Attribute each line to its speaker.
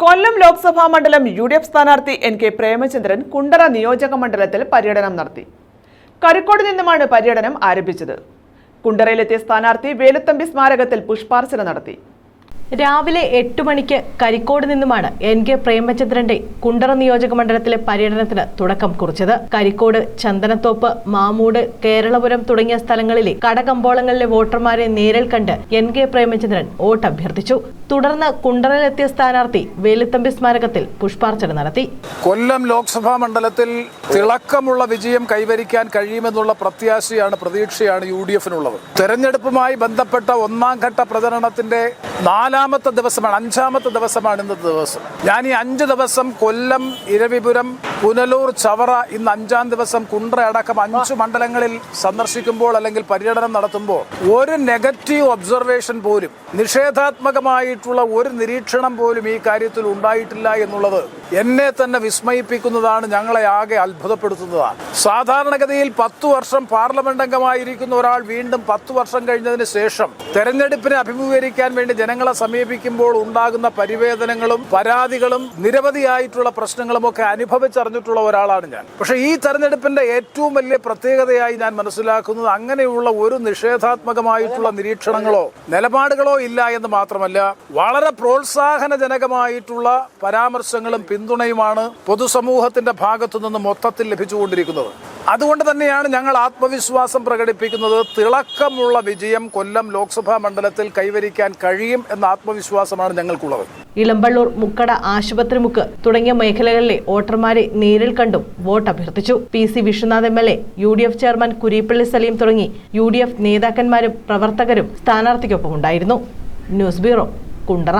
Speaker 1: കൊല്ലം ലോക്സഭാ മണ്ഡലം U D F സ്ഥാനാർത്ഥി N K Premachandran Kundara നിയോജക മണ്ഡലത്തിൽ പര്യടനം നടത്തി. കരിക്കോട് നിന്നുമാണ് പര്യടനം ആരംഭിച്ചത്. കുണ്ടറയിലെത്തിയ സ്ഥാനാർത്ഥി വേലുത്തമ്പി സ്മാരകത്തിൽ പുഷ്പാർച്ചന നടത്തി.
Speaker 2: രാവിലെ എട്ട് മണിക്ക് കരിക്കോട് നിന്നുമാണ് എൻ കെ പ്രേമചന്ദ്രന്റെ കുണ്ടറ നിയോജക മണ്ഡലത്തിലെ പര്യടനത്തിന് തുടക്കം കുറിച്ചത്. കരിക്കോട് ചന്ദനത്തോപ്പ് മാമൂട് കേരളപുരം തുടങ്ങിയ സ്ഥലങ്ങളിലെ കടകമ്പോളങ്ങളിലെ വോട്ടർമാരെ നേരിൽ കണ്ട് എൻ കെ പ്രേമചന്ദ്രൻ വോട്ട് അഭ്യർത്ഥിച്ചു തുടർന്ന് കുണ്ടറയിലെത്തിയ സ്ഥാനാർത്ഥി വേലുത്തമ്പി സ്മാരകത്തിൽ പുഷ്പാർച്ചന നടത്തി.
Speaker 3: കൊല്ലം ലോക്സഭാ മണ്ഡലത്തിൽ തിളക്കമുള്ള വിജയം കൈവരിക്കാൻ കഴിയുമെന്നുള്ള പ്രത്യാശയാണ് പ്രതീക്ഷയാണ് യു ഡി എഫിനുള്ളത്. തെരഞ്ഞെടുപ്പുമായി ബന്ധപ്പെട്ട ഒന്നാം ഘട്ട പ്രചരണത്തിന്റെ നാലാമത്തെ ദിവസമാണ് അഞ്ചാമത്തെ ദിവസമാണ് ഇന്നത്തെ ദിവസം. ഞാൻ ഈ അഞ്ച് ദിവസം കൊല്ലം ഇരവിപുരം പുനലൂർ ചവറ ഇന്ന് അഞ്ചാം ദിവസം കുണ്ട്ര അടക്കം അഞ്ച് മണ്ഡലങ്ങളിൽ സന്ദർശിക്കുമ്പോൾ അല്ലെങ്കിൽ പര്യടനം നടത്തുമ്പോൾ ഒരു നെഗറ്റീവ് ഒബ്സർവേഷൻ പോലും നിഷേധാത്മകമായിട്ടുള്ള ഒരു നിരീക്ഷണം പോലും ഈ കാര്യത്തിൽ ഉണ്ടായിട്ടില്ല എന്നുള്ളത് എന്നെ തന്നെ വിസ്മയിപ്പിക്കുന്നതാണ് ഞങ്ങളെ ആകെ അത്ഭുതപ്പെടുത്തുന്നതാണ്. സാധാരണഗതിയിൽ പത്തു വർഷം പാർലമെന്റ് അംഗമായിരിക്കുന്ന ഒരാൾ വീണ്ടും പത്തു വർഷം കഴിഞ്ഞതിന് ശേഷം തെരഞ്ഞെടുപ്പിനെ അഭിമുഖീകരിക്കാൻ വേണ്ടി ജനങ്ങളെ സമീപിക്കുമ്പോൾ ഉണ്ടാകുന്ന പരിവേദനങ്ങളും പരാതികളും നിരവധിയായിട്ടുള്ള പ്രശ്നങ്ങളും ഒക്കെ അനുഭവിച്ചറിഞ്ഞിട്ടുള്ള ഒരാളാണ് ഞാൻ. പക്ഷെ ഈ തെരഞ്ഞെടുപ്പിന്റെ ഏറ്റവും വലിയ പ്രത്യേകതയായി ഞാൻ മനസ്സിലാക്കുന്നത് അങ്ങനെയുള്ള ഒരു നിഷേധാത്മകമായിട്ടുള്ള നിരീക്ഷണങ്ങളോ നിലപാടുകളോ ഇല്ല എന്ന് മാത്രമല്ല വളരെ പ്രോത്സാഹനജനകമായിട്ടുള്ള പരാമർശങ്ങളും പിന്തുണയുമാണ് പൊതുസമൂഹത്തിന്റെ ഭാഗത്തു നിന്ന് മൊത്തത്തിൽ ലഭിച്ചുകൊണ്ടിരിക്കുന്നത്. അതുകൊണ്ട് തന്നെയാണ് ഞങ്ങൾ ആത്മവിശ്വാസം പ്രകടിപ്പിക്കുന്നത്. തിളക്കമുള്ള വിജയം കൊല്ലം ലോക്സഭാ മണ്ഡലത്തിൽ കൈവരിക്കാൻ കഴിയും എന്ന ആത്മവിശ്വാസമാണ് ഞങ്ങൾക്കുള്ളത്.
Speaker 2: ഇളമ്പള്ളൂർ മുക്കട ആശുപത്രിമുക്ക് തുടങ്ങിയ മേഖലകളിലെ വോട്ടർമാരെ നേരിൽ കണ്ടും വോട്ട് അഭ്യർത്ഥിച്ചു. P C Vishwanath M L A U D F chairman Kureepally Saleem തുടങ്ങി യു ഡി എഫ് നേതാക്കന്മാരും പ്രവർത്തകരും സ്ഥാനാർത്ഥിക്കൊപ്പം ഉണ്ടായിരുന്നു ന്യൂസ് ബ്യൂറോ കുണ്ടറ.